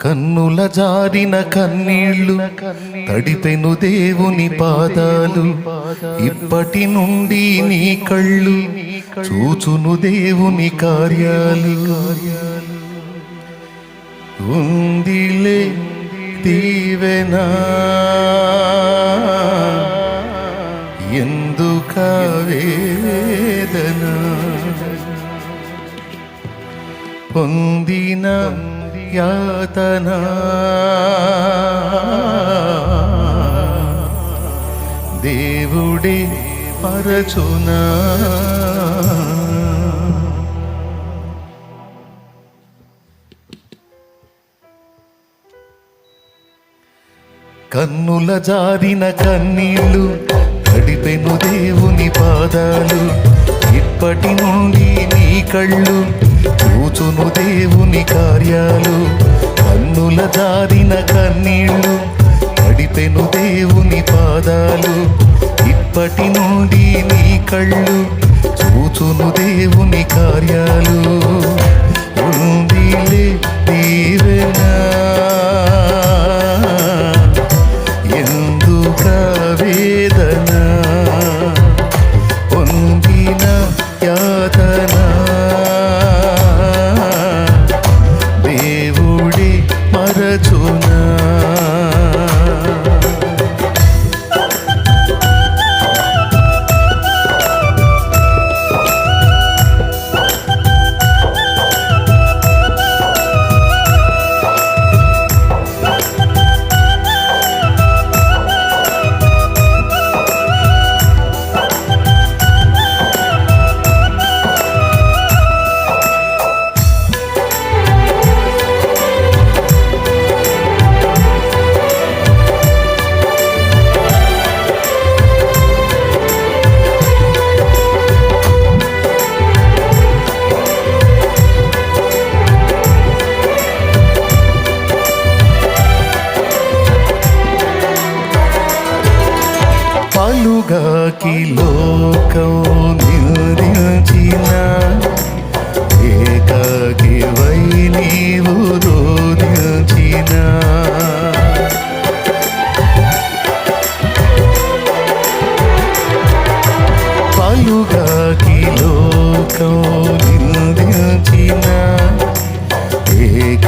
కన్నుల జారిన కన్నీళ్ళు తడిపెను దేవుని పాదాలు. ఇప్పటి నుండి నీ కళ్ళు చూచును దేవుని కార్యాలు. ఉందిలే దీవెనా. ఎందుక వేదన? పొందిన యాతన దేవుడే పరచునా। కన్నుల జారిన కన్నీళ్ళు గడిపెను దేవుని పాదాలు ఇప్పటి నుండి నీ కళ్ళు చూచును దేవుని కార్యాలు. కన్నుల జారిన కన్నీళ్ళు నడిపెను దేవుని పాదాలు. ఇప్పటి నుండి నీ కళ్ళు చూచును దేవుని కార్యాలు. పలుగాకి లోకం నిలిచిన ఏకాకి వై నీవు రోధించిన. పలుగాకి లోకం నిలిచిన ఏకాకి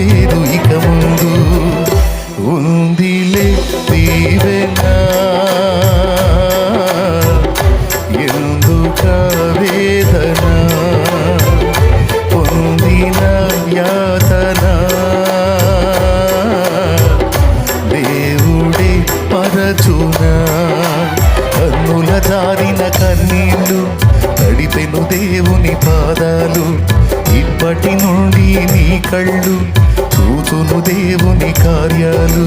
చేదు ఇక ముందు ఉందిలే దీవెనా. ఎందుక వేదన? పొందిన యాతన. దేవుడే పరచున. కన్నుల జారిన కన్నీళ్ళు తడిపెను దేవుని పాదాలు. నీ కళ్ళు చూచును దేవుని కార్యాలు.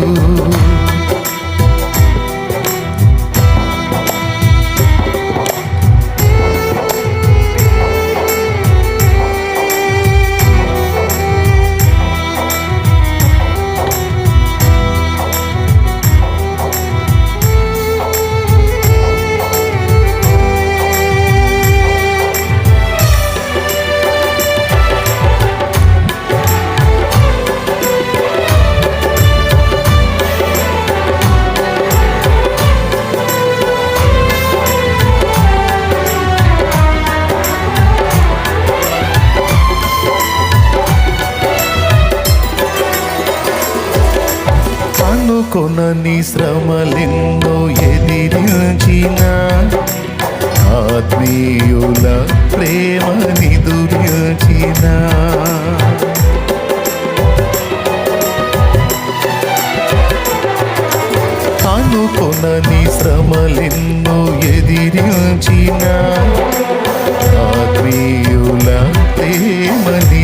కొనని శ్రమలెన్నో ఎదిరించిన ఆత్మీయుల ప్రేమని దుర్యోచిన అనుకొనని శ్రమలెన్నో ఎదిరించిన ఆత్మీయుల ప్రేమని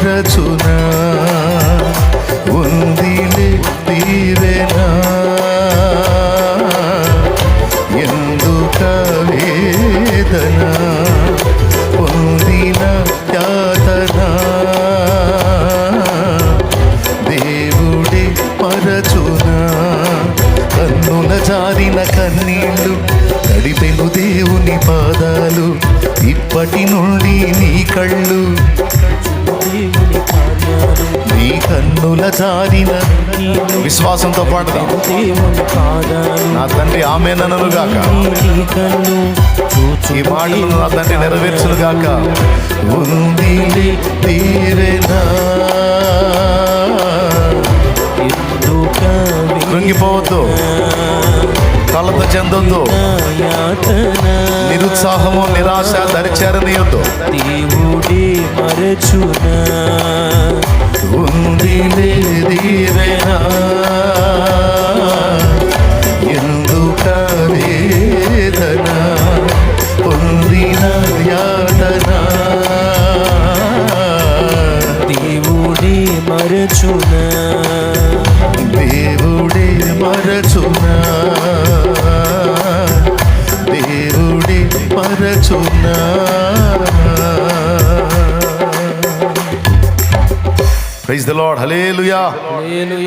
పరచున? ఉందిలే దీవెన ఎందుక వేదన? పొందిన యాతన దేవుడే పరచునా? కన్నుల జారిన కన్నీళ్ళు నడిపెను దేవుని పాదాలు ఇప్పటి నుండి నీ కళ్ళు. నీ కన్నుల జారిన విశ్వాసంతో పాటు నా తండ్రి ఆమె గాక. నీ కన్ను చూచు ఈ మాటలను నా తండ్రి నెరవేర్చును గాక. ఉంది తీరేనా? కృంగిపోవద్దు. కలత చెందొద్దు నిరుత్సాహము నిరాశ దరిచేరనీయొద్దు దేవుడే మరచునా? ఉంది దీవెనా ఎందుక వేదన పొందిన యాతన? దేవుడే మరచునా? దేవుడే మరచునా? Praise the Lord. Hallelujah. Hallelujah.